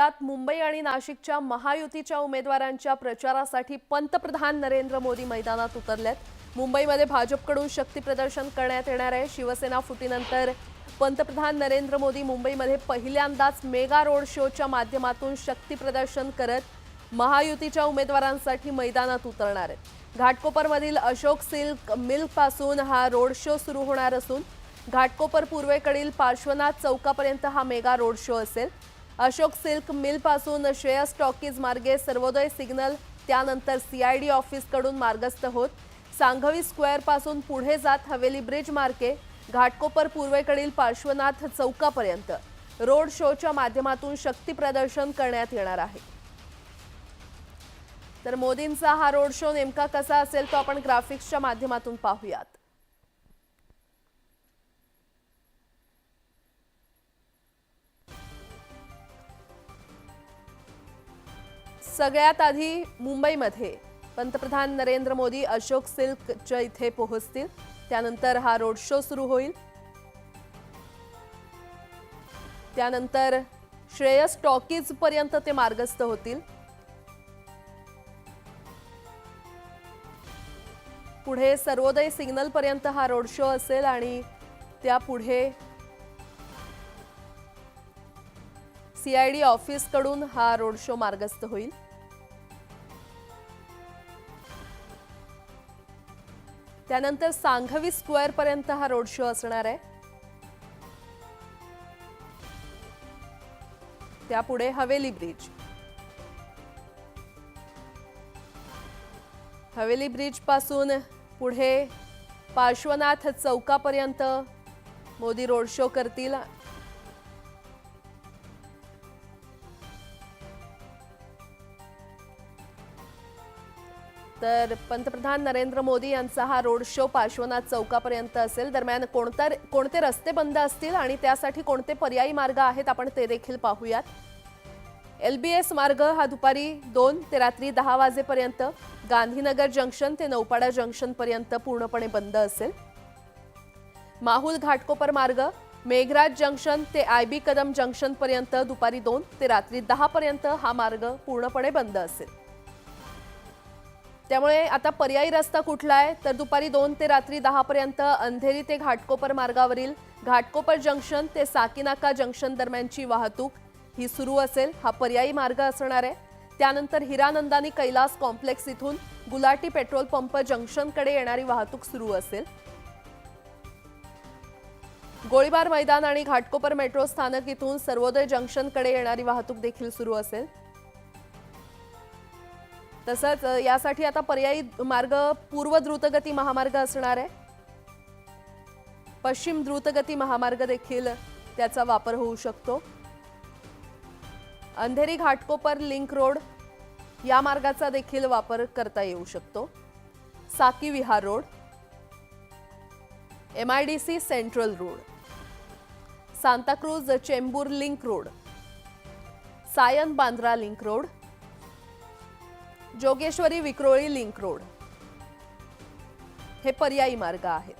राज्यात मुंबई आणि नाशिकच्या महायुतीच्या उमेदवारांच्या प्रचारासाठी पंतप्रधान नरेंद्र मोदी मैदानात उतरलेत. मुंबईमध्ये भाजपकडून शक्ती प्रदर्शन करण्यात येणार आहे. शिवसेना फुटीनंतर पंतप्रधान नरेंद्र मोदी मुंबईमध्ये पहिल्यांदाच मेगा रोड शोच्या माध्यमातून शक्ती प्रदर्शन करत महायुतीच्या उमेदवारांसाठी मैदानात उतरणार आहेत. घाटकोपरमधील अशोक सिल्क मिलपासून हा रोड शो सुरू होणार असून घाटकोपर पूर्वेकडील पार्श्वनाथ चौकापर्यंत हा मेगा रोड शो असेल. अशोक सिल्क मिलपासून श्रेयस टॉकीज मार्गे सर्वोदय सिग्नल त्यानंतर सीआयडी ऑफिसकडून मार्गस्थ होत. सांघवी स्क्वेअरपासून पुढे जात हवेली ब्रिज मार्गे घाटकोपर पूर्वेकडील पार्श्वनाथ चौकापर्यंत. रोड शोच्या माध्यमातून शक्ती प्रदर्शन करण्यात येणार आहे. तर मोदींचा हा रोड शो नेमका कसा असेल तो आपण ग्राफिक्सच्या माध्यमातून पाहूयात. सगळ्यात आधी मुंबईमध्ये पंतप्रधान नरेंद्र मोदी अशोक सिल्कच्या इथे पोहोचतील. त्यानंतर हा रोड शो सुरू होईल. त्यानंतर श्रेयस टॉकीज पर्यंत ते मार्गस्थ होतील. पुढे सर्वोदय सिग्नल पर्यंत हा रोड शो असेल आणि त्या पुढे सीआयडी ऑफिसकडून हा रोड शो मार्गस्थ होईल. त्यानंतर सांघवी स्क्वेअर पर्यंत हा रोड शो असणार आहे. त्यापुढे हवेली ब्रिज. हवेली ब्रिजपासून पुढे पार्श्वनाथ चौकापर्यंत मोदी रोड शो करतील. तर पंतप्रधान नरेंद्र मोदी यांचा हा रोड शो पार्श्वनाथ चौकापर्यंत असेल. दरम्यान कोणता कोणते रस्ते बंद असतील आणि त्यासाठी कोणते पर्यायी मार्ग आहेत आपण ते देखील पाहूयात. एल बी एस मार्ग हा दुपारी दोन ते रात्री दहा वाजेपर्यंत गांधीनगर जंक्शन ते नौपाडा जंक्शनपर्यंत पूर्णपणे बंद असेल. माहुल घाटकोपर मार्ग मेघराज जंक्शन ते आय बी कदम जंक्शनपर्यंत दुपारी दोन ते रात्री दहापर्यंत हा मार्ग पूर्णपणे बंद असेल. त्यामुळे आता पर्यायी रस्ता कुठला आहे? तर दुपारी दोन ते रात्री दहापर्यंत अंधेरी ते घाटकोपर मार्गावरील घाटकोपर जंक्शन ते साकीनाका जंक्शन दरम्यानची वाहतूक ही सुरू असेल. हा पर्यायी मार्ग असणार आहे. त्यानंतर हिरानंदानी कैलास कॉम्प्लेक्स इथून गुलाटी पेट्रोल पंप जंक्शनकडे येणारी वाहतूक सुरू असेल. गोळीबार मैदान आणि घाटकोपर मेट्रो स्थानक इथून सर्वोदय जंक्शनकडे येणारी वाहतूक देखील सुरू असेल. तसंच यासाठी आता पर्यायी मार्ग पूर्व द्रुतगती महामार्ग असणार आहे. पश्चिम द्रुतगती महामार्ग देखील त्याचा वापर होऊ शकतो. अंधेरी घाटकोपर लिंक रोड या मार्गाचा देखील वापर करता येऊ शकतो. Saki Vihar road M I D C central road Santacruz Chembur link road Sion Bandra link road Jogeshwari Vikhroli link road. हे पर्यायी मार्ग आहेत.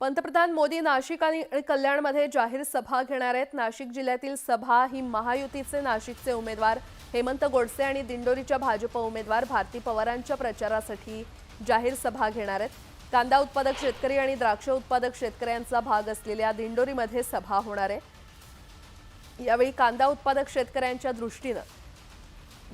पंतप्रधान मोदी नाशिक आणि कल्याणमध्ये जाहीर सभा घेणार आहेत. नाशिक जिल्ह्यातील सभा ही महायुतीचे नाशिकचे उमेदवार हेमंत गोडसे आणि दिंडोरीच्या भाजप उमेदवार भारती पवारांच्या प्रचारासाठी जाहीर सभा घेणार आहेत. कांदा उत्पादक शेतकरी आणि द्राक्ष उत्पादक शेतकऱ्यांचा भाग असलेल्या दिंडोरीमध्ये सभा होणार आहे. यावेळी कांदा उत्पादक शेतकऱ्यांच्या दृष्टीनं.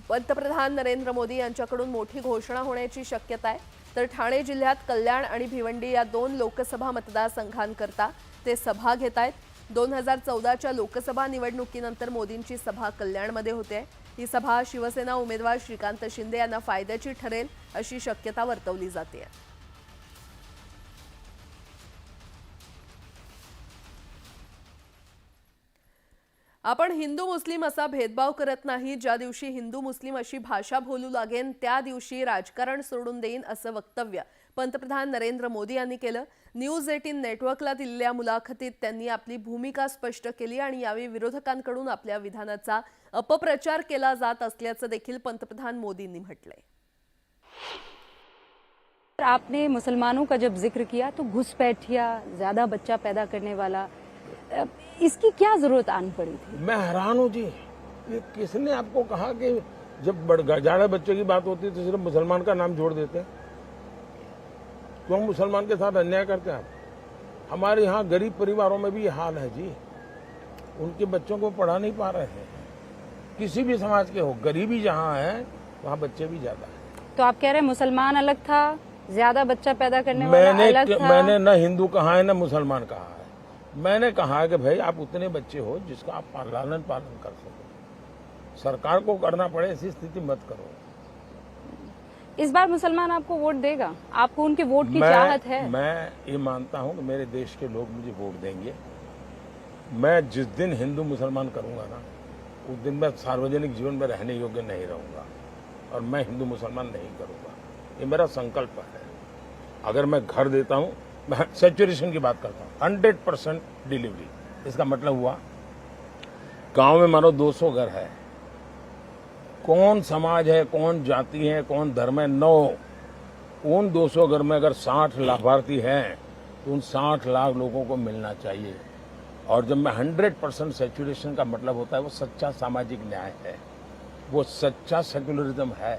पंतप्रधान नरेंद्र मोदी यांच्याकडून मोठी घोषणा होण्याची शक्यता आहे. तर ठाणे जिल्ह्यात कल्याण आणि भिवंडी या दोन लोकसभा मतदारसंघांकरता ते सभा घेत आहेत दोन हजार चौदाच्या लोकसभा निवडणुकीनंतर मोदींची सभा कल्याणमध्ये होते. ही सभा शिवसेना उमेदवार श्रीकांत शिंदे यांना फायद्याची ठरेल अशी शक्यता वर्तवली जाते. आपण हिंदू मुस्लिम असा भेदभाव करत नाही ज्या दिवशी हिंदू मुस्लिम अशी भाषा बोलू लागेन त्या दिवशी राजकारण सोडून देईन असं वक्तव्य पंतप्रधान नरेंद्र मोदी यांनी केलं. न्यूज एटीन नेटवर्कला दिलेल्या मुलाखतीत त्यांनी आपली भूमिका स्पष्ट केली आणि यावेळी विरोधकांकडून आपल्या विधानाचा अपप्रचार केला जात असल्याचं देखील पंतप्रधान मोदींनी म्हटलंय. आपने मुसलमानों का जब जिक्र किया तो घुसपैठिया ज्यादा बच्चा पैदा करने वाला इसकी क्या ज़रूरत आनी पड़ी थी? मैं हैरान हूँ जी। ये किसने आपको कहा कि जब बड़- ज़्यादा बच्चे की बात होती है तो सिर्फ़ मुसलमान का नाम जोड़ देते हैं? क्यों तो मुसलमान के साथ अन्याय करते हैं आप? हमारे यहाँ गरीब परिवारों में भी ये हाल है जी। उनके बच्चों को पढ़ा नहीं पा रहे हैं। किसी भी समाज के हो गरीबी जहाँ है वहाँ बच्चे भी ज़्यादा है। तो आप कह रहे हैं मुसलमान अलग था ज़्यादा बच्चा पैदा करने मैंने वाला अलग था? मैंने न हिंदू कहा है न मुसलमान कहा है। मैंने कहा कि भाई आप उतने बच्चे हो जिसका आप लालन पालन कर सको। सरकार को करना पड़े ऐसी स्थिति मत करो। इस बार मुसलमान आपको वोट देगा? आपको उनके वोट की चाहत है? मैं ये मानता हूँ कि मेरे देश के लोग मुझे वोट देंगे। मैं जिस दिन हिंदू मुसलमान करूँगा ना उस दिन मैं सार्वजनिक जीवन में रहने योग्य नहीं रहूँगा और मैं हिंदू मुसलमान नहीं करूँगा। ये मेरा संकल्प है। अगर मैं घर देता हूँ सेचुरेशन की बात करता हूँ। हंड्रेड परसेंट डिलीवरी इसका मतलब हुआ, गाँव में मानो 200 घर है। कौन समाज है, कौन जाति है, कौन धर्म है? नौ उन 200 घर में अगर 60 लाभार्थी हैं तो उन 60 लाख लोगों को मिलना चाहिए। और जब मैं 100 परसेंट सेचुरेशन का मतलब होता है, वो सच्चा सामाजिक न्याय है। वो सच्चा सेक्युलरिज्म है।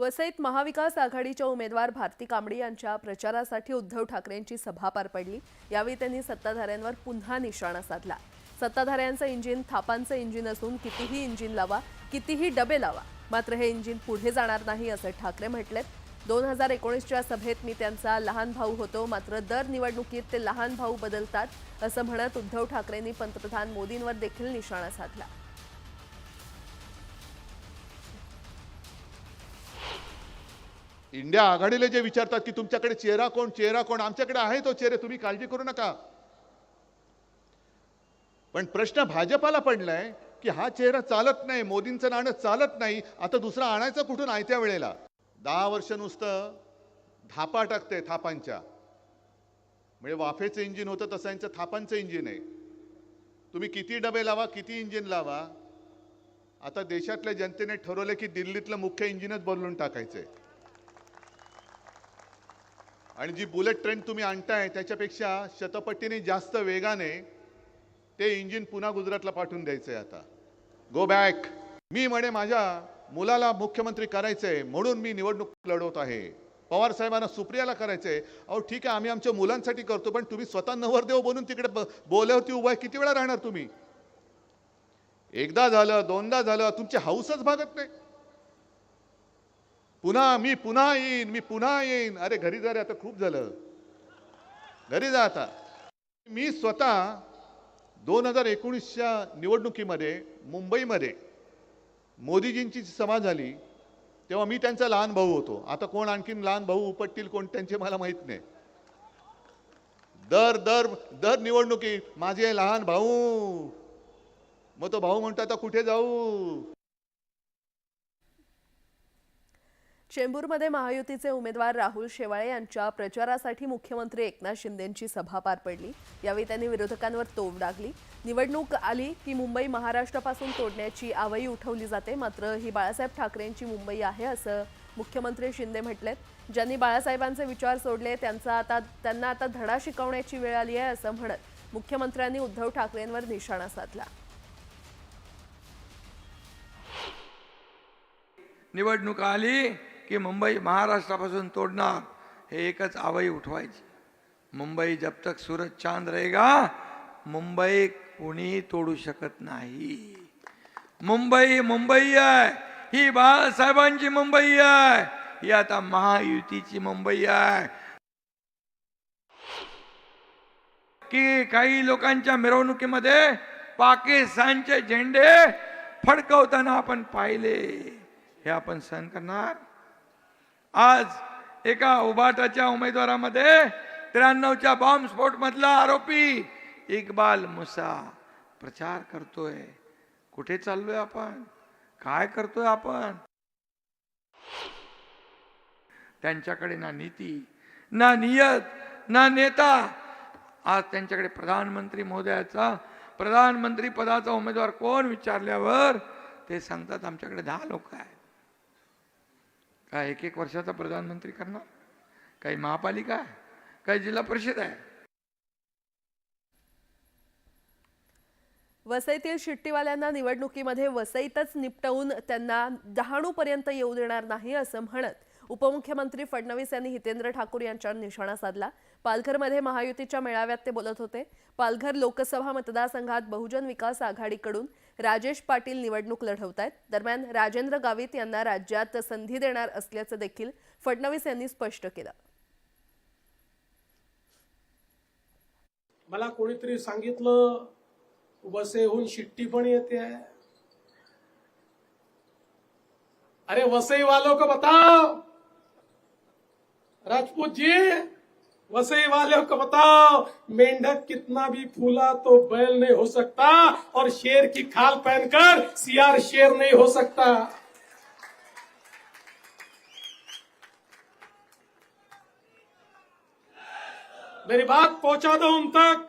वसईत महाविकास आघाडीच्या उमेदवार भारती कांबडी यांच्या प्रचारासाठी उद्धव ठाकरेंची सभा पार पडली. यावेळी त्यांनी सत्ताधाऱ्यांवर पुन्हा निशाणा साधला. सत्ताधाऱ्यांचं इंजिन थापांचं इंजिन असून कितीही इंजिन लावा कितीही डबे लावा मात्र हे इंजिन पुढे जाणार नाही असं ठाकरे म्हटलेत. दोन हजार एकोणीसच्या सभेत मी त्यांचा लहान भाऊ होतो मात्र दर निवडणुकीत ते लहान भाऊ बदलतात असं म्हणत उद्धव ठाकरेंनी पंतप्रधान मोदींवर देखील निशाणा साधला. इंडिया आघाडीला जे विचारतात की तुमच्याकडे चेहरा कोण चेहरा कोण आमच्याकडे आहे तो चेहरे तुम्ही काळजी करू नका. पण प्रश्न भाजपाला पडलाय की हा चेहरा चालत नाही मोदींचं नाणं चालत नाही आता दुसरा आणायचं कुठून आयत्या वेळेला? दहा वर्ष नुसतं धापा टाकते थापांच्या. म्हणजे वाफेचं इंजिन होतं तसं यांचं थापांचं इंजिन आहे. तुम्ही किती डबे लावा किती इंजिन लावा? आता देशातल्या जनतेने ठरवलं की दिल्लीतलं मुख्य इंजिनच बदलून टाकायचंय. आणि जी बुलेट ट्रेन तुम्ही आणताय त्याच्यापेक्षा शतपटीने जास्त वेगाने ते इंजिन पुन्हा गुजरातला पाठवून द्यायचंय आता. गो बॅक मी म्हणे माझ्या मुलाला मुख्यमंत्री करायचंय म्हणून मी निवडणूक लढवत आहे. पवार साहेबांना सुप्रियाला करायचंय. अहो ठीक आहे आम्ही आमच्या मुलांसाठी करतो पण तुम्ही स्वतः नवरदेव बनून तिकडे ब- बोल्यावरती उभा आहे किती वेळा राहणार तुम्ही? एकदा झालं दोनदा झालं तुमची हाऊसच भागत नाही. पुन्हा मी पुन्हा येईन मी पुन्हा येईन. अरे घरी जा रे आता खूप झालं. घरी जा आता. मी स्वतः दोन हजार एकोणीसच्या निवडणुकीमध्ये मुंबईमध्ये मोदीजींची सभा झाली. तेव्हा मी त्यांचा लहान भाऊ होतो. आता कोण आणखीन लहान भाऊ उपटतील कोण त्यांचे मला माहीत नाही. दर दर दर निवडणुकीत माझे लहान भाऊ. मग तो भाऊ म्हणतो आता कुठे जाऊ? चेंबूरमध्ये महायुतीचे उमेदवार राहुल शेवाळे यांच्या प्रचारासाठी मुख्यमंत्री एकनाथ शिंदेंची सभा पार पडली. यावेळी त्यांनी विरोधकांवर तोफ डागली निवडणूक आली की मुंबई महाराष्ट्रापासून तोडण्याची आवई उठवली जाते. मात्र ही बाळासाहेब ठाकरेंची मुंबई आहे असं मुख्यमंत्री शिंदे म्हटलेत. ज्यांनी बाळासाहेबांचे विचार सोडले त्यांचा आता त्यांना आता धडा शिकवण्याची वेळ आली आहे असं म्हणत मुख्यमंत्र्यांनी उद्धव ठाकरेंवर निशाणा साधला. निवडणूक आली. की मुंबई महाराष्ट्रापासून तोडणार हे एकच आवई उठवायची. मुंबई जब तक सूरज चांद रहेगा मुंबई कोणी तोडू शकत नाही. मुंबई मुंबई आहे ही बाळासाहेबांची मुंबई आहे ही आता महायुतीची मुंबई आहे. की काही लोकांच्या मिरवणुकीमध्ये पाकिस्तानचे झेंडे फडकवताना आपण पाहिले हे आपण सहन करणार? आज एका उभाटाच्या उमेदवारामध्ये त्र्याण्णवच्या बॉम्बस्फोट मधला आरोपी इकबाल मुसा प्रचार करतोय. कुठे चाललोय आपण? काय करतोय आपण? त्यांच्याकडे ना नीती ना नियत ना नेता. आज त्यांच्याकडे प्रधानमंत्री महोदयाचा प्रधानमंत्री पदाचा उमेदवार कोण विचारल्यावर ते सांगतात आमच्याकडे दहा लोक आहेत. काय एक एक वर्षाचा प्रधानमंत्री करणार? काही महापालिका आहे काही जिल्हा परिषद आहे. वसईतील शिट्टीवाल्यांना निवडणुकीमध्ये वसईतच निपटवून त्यांना डहाणूपर्यंत येऊ देणार नाही असं म्हणत उपमुख्यमंत्री फडणवीस यांनी हितेंद्र ठाकूर यांच्यावर निशाणा साधला. पालघरमध्ये महायुतीच्या मेळाव्यात ते बोलत होते. पालघर लोकसभा मतदारसंघात बहुजन विकास आघाडीकडून राजेश पाटील निवडणूक लढवत आहेत दरम्यान राजेंद्र गावित यांना राज्यात संधी देणार असल्याचं देखील फडणवीस यांनी स्पष्ट केलं. मला कोणीतरी सांगितलं वसईहून शिट्टी पण येते. अरे वसई वालों को बताओ! राजपूत जी वसई वाले को बताओ, मेंढक कितना भी फूला तो बैल नहीं हो सकता और शेर की खाल पहनकर सियार शेर नहीं हो सकता। मेरी बात पहुँचा दो उन तक।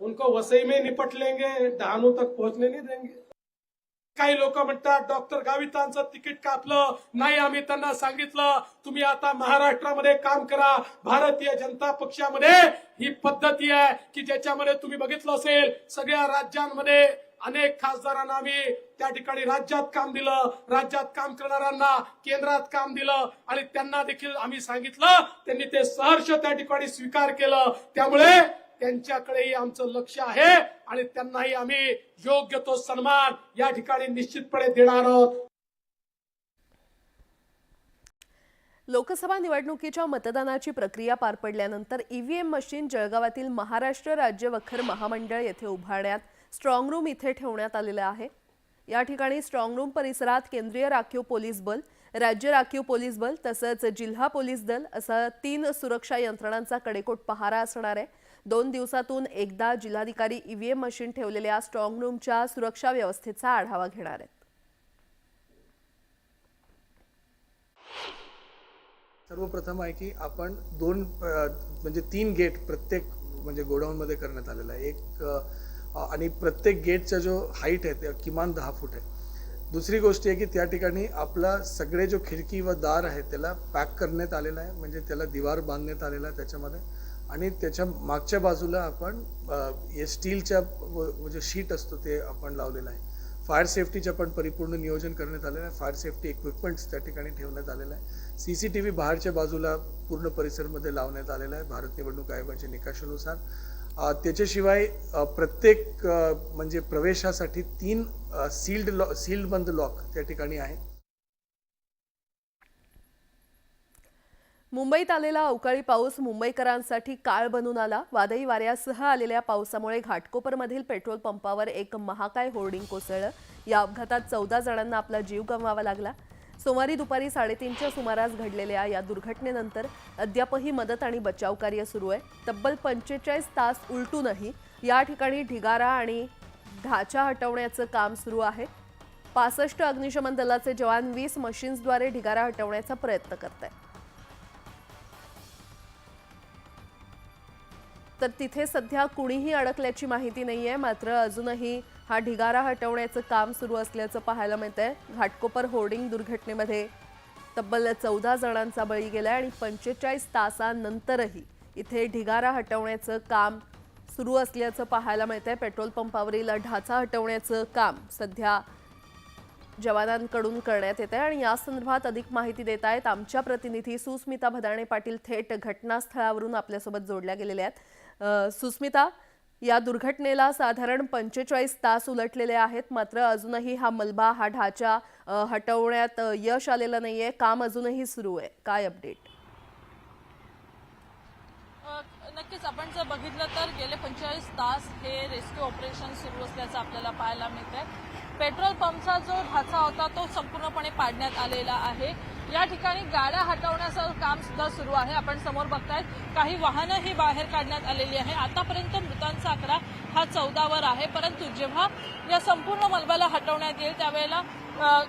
उनको वसई में निपट लेंगे, डहाणू तक पहुँचने नहीं देंगे। काही लोक म्हणतात डॉक्टर गावितांचं तिकीट कापलं. नाही आम्ही त्यांना सांगितलं तुम्ही आता महाराष्ट्रामध्ये काम करा. भारतीय जनता पक्षामध्ये ही पद्धती आहे की ज्याच्यामध्ये तुम्ही बघितलं असेल सगळ्या राज्यांमध्ये अनेक खासदारांना आम्ही त्या ठिकाणी राज्यात काम दिलं. राज्यात काम करणाऱ्यांना केंद्रात काम दिलं आणि त्यांना देखील आम्ही सांगितलं. त्यांनी ते सहर्ष त्या ठिकाणी स्वीकार केलं. त्यामुळे त्यांच्याकडेही आमचं लक्ष आहे आणि त्यांनाही आम्ही योग्य तो सन्मान या ठिकाणी निश्चितपणे देणार आहोत. लोकसभा निवडणुकीच्या मतदानाची प्रक्रिया पार पडल्यानंतर ईव्हीएम मशीन जळगावातील महाराष्ट्र राज्य वखर महामंडळ येथे उभारण्यात स्ट्रॉंग रूम इथे ठेवण्यात आलेलं आहे. या ठिकाणी स्ट्रॉंग रूम परिसरात केंद्रीय राखीव पोलीस बल राज्य राखीव पोलीस बल तसंच जिल्हा पोलीस दल असं तीन सुरक्षा यंत्रणांचा कडेकोट पहारा असणार आहे. दोन दिवसातून एकदा जिल्हाधिकारी ईव्हीएम मशीन ठेवलेल्या स्ट्रॉंग रूमच्या सुरक्षा व्यवस्थेचा आढावा घेणार आहेत. सर्वप्रथम आहे की आपण दोन म्हणजे तीन गेट प्रत्येक म्हणजे गोडाऊनमध्ये करण्यात आलेला आहे. एक आणि प्रत्येक गेटचा जो हाईट आहे ते किमान दहा फूट आहे. दुसरी गोष्ट आहे की त्या ठिकाणी आपला सगळे जो खिडकी व दार आहे त्याला पॅक करण्यात आलेला आहे. म्हणजे त्याला दिवार बांधण्यात आलेला आहे त्याच्यामध्ये. आणि त्याच्या मागच्या बाजूला आपण हे स्टीलच्या व- शीट असतो ते आपण लावलेलं आहे. फायर सेफ्टीचं पण परिपूर्ण नियोजन करण्यात आलेलं आहे. फायर सेफ्टी इक्विपमेंट्स त्या ठिकाणी ठेवण्यात आलेलं आहे. सी सी टी व्ही बाहेरच्या बाजूला पूर्ण परिसरमध्ये लावण्यात आलेला आहे. भारत निवडणूक आयोगाच्या निकषानुसार. त्याच्याशिवाय प्रत्येक म्हणजे प्रवेशासाठी तीन सील्ड लॉ सील्ड बंद लॉक त्या ठिकाणी आहे मुंबईत आलेला अवकाळी पाऊस मुंबईकरांसाठी काळ बनून आला. वादळी वाऱ्यासह आलेल्या पावसामुळे घाटकोपरमधील पेट्रोल पंपावर एक महाकाय होर्डिंग कोसळलं. या अपघातात चौदा जणांना आपला जीव गमवावा लागला. सोमवारी दुपारी साडेतीनच्या सुमारास घडलेल्या या दुर्घटनेनंतर अद्यापही मदत आणि बचाव कार्य सुरू आहे. तब्बल पंचेचाळीस तास उलटूनही या ठिकाणी ढिगारा आणि ढाचा हटवण्याचं काम सुरू आहे. पासष्ट अग्निशमन दलाचे जवान वीस मशीन्सद्वारे ढिगारा हटवण्याचा प्रयत्न करत आहेत तर तिथे सध्या कुणीही अडकल्याची माहिती नाही आहे मात्र अजूनही हा ढिगारा हटवण्याचं काम सुरू असल्याचं पाहायला मिळतंय. घाटकोपर होर्डिंग दुर्घटनेमध्ये तब्बल चौदा जणांचा बळी गेला आणि पंचेचाळीस तासानंतरही इथे ढिगारा हटवण्याचं काम सुरू असल्याचं पाहायला मिळतंय. पेट्रोल पंपावरील ढाचा हटवण्याचं काम सध्या जवानांकडून करण्यात येत आहे आणि या संदर्भात अधिक माहिती देत आहेत आमच्या प्रतिनिधी सुस्मिता भदाणे पाटील थेट घटनास्थळावरून आपल्यासोबत जोडल्या गेलेल्या आहेत. सुस्मिता या दुर्घटनेला साधारण पंचेचाळीस तास उलटलेले आहेत. मात्र अजूनही हा मलबा हा ढाचा हटवण्यात यश आलेलं नाहीये. काम अजूनही सुरू आहे. काय अपडेट नक्कीच. आपण जर बघितलं तर गेले पंचेचाळीस तास हे रेस्क्यू ऑपरेशन सुरू असल्याचं आपल्याला पाहायला मिळतंय. पेट्रोल पंपचा जो ढाचा होता तो संपूर्णपणे पाडण्यात आलेला आहे. या ठिकाणी गाड्या हटवण्याचं काम सुद्धा सुरू आहे. आपण समोर बघतायत काही वाहनं ही बाहेर काढण्यात आलेली आहे. आतापर्यंत मृतांचा आकडा हा चौदावर आहे. परंतु जेव्हा या संपूर्ण मलबाला हटवण्यात येईल त्यावेळेला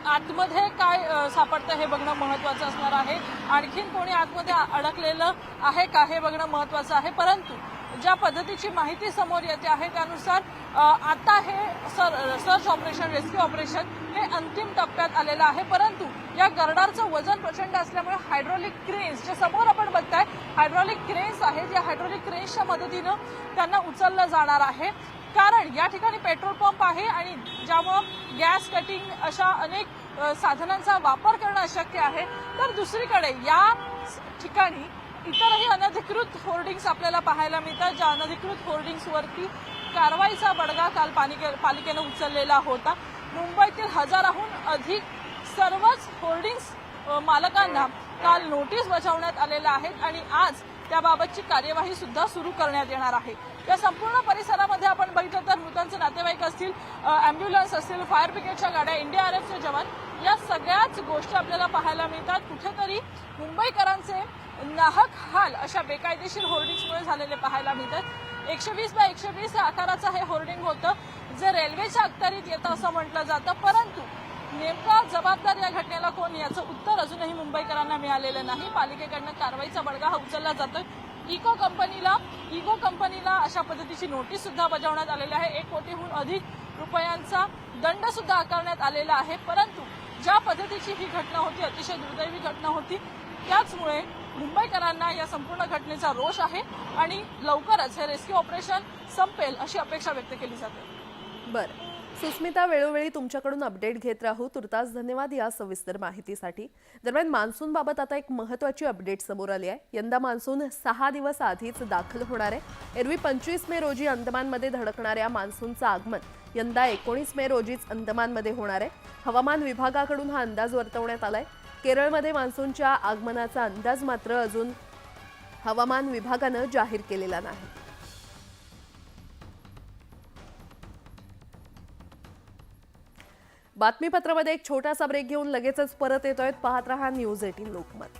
आतमध्ये काय सापडतं हे बघणं महत्वाचं असणार आहे. आणखीन कोणी आतमध्ये अडकलेलं आहे का हे बघणं महत्वाचं आहे. परंतु ज्या पद्धतीची माहिती समोर येते आहे त्यानुसार आता हे sir search operation rescue operation हे अंतिम टप्प्यात आलेलं आहे. परंतु या गर्डारचं वजन प्रचंड असल्यामुळे हायड्रॉलिक क्रेन्स जे समोर आपण बघताय हायड्रॉलिक क्रेन्स आहेत या हायड्रॉलिक क्रेन्सच्या मदतीनं त्यांना उचललं जाणार आहे. कारण या ठिकाणी पेट्रोल पंप आहे आणि ज्यामुळं गॅस कटिंग अशा अनेक साधनांचा वापर करणं अशक्य आहे. तर दुसरीकडे या ठिकाणी इतरही अनधिकृत होर्डिंग्स आपल्याला पाहायला मिळतात ज्या अनधिकृत होर्डिंग्सवरती कारवाईचा बडगा काल पालिके पालिकेनं उचललेला होता. मुंबईतील हजाराहून अधिक सर्वच होर्डिंग्स मालकांना काल नोटीस बजावण्यात आलेल्या आहेत आणि आज त्याबाबतची कार्यवाही सुद्धा सुरू करण्यात येणार आहे. या संपूर्ण परिसरामध्ये आपण बघितलं तर मृतांचे नातेवाईक असतील अँब्युलन्स असतील फायर ब्रिगेडच्या गाड्या एनडीआरएफचे जवान या सगळ्याच गोष्टी आपल्याला पाहायला मिळतात. कुठेतरी मुंबईकरांचे नाहक हाल अशा बेकायदेशीर होर्डिंग्समुळे झालेले पाहायला मिळतात. एकशे वीस बाय एकशे वीस या आकाराचं हे होर्डिंग होतं. जे रेल्वेच्या अखत्यारीत येतं असं म्हटलं जातं. परंतु नेमका जबाबदार या घटनेला कोण याचं उत्तर अजूनही मुंबईकरांना मिळालेलं नाही. पालिकेकडनं कारवाईचा बडगा हा उचलला जातोय. इको कंपनीला इको कंपनीला अशा पद्धतीची नोटीस सुद्धा बजावण्यात आलेली आहे. एक कोटीहून अधिक रुपयांचा दंड सुद्धा आकारण्यात आलेला आहे. परंतु ज्या पद्धतीची ही घटना होती अतिशय दुर्दैवी घटना होती त्याचमुळे मुंबईकरांना या संपूर्ण घटनेचा रोष आहे आणि लवकरच हे रेस्क्यू ऑपरेशन संपेल अशी अपेक्षा व्यक्त केली जाते. बरं. सुस्मिता वेळोवेळी तुमच्याकडून अपडेट घेत राहू. तुर्तास धन्यवाद या सविस्तर माहितीसाठी. दरम्यान मान्सूनबाबत आता एक महत्वाची अपडेट समोर आली आहे. यंदा मान्सून सहा दिवस आधीच दाखल होणार आहे. एरवी पंचवीस मे रोजी अंदमानमध्ये धडकणाऱ्या मान्सूनचं आगमन यंदा एकोणीस मे रोजीच अंदमानमध्ये होणार आहे. हवामान विभागाकडून हा अंदाज वर्तवण्यात आलाय. केरळमध्ये मान्सूनच्या आगमनाचा अंदाज मात्र अजून हवामान विभागानं जाहीर केलेला नाही. बातमीपत्रामध्ये एक छोटासा ब्रेक घेऊन लगेचच परत येतोय. पाहत रहा न्यूज एटीन लोकमत.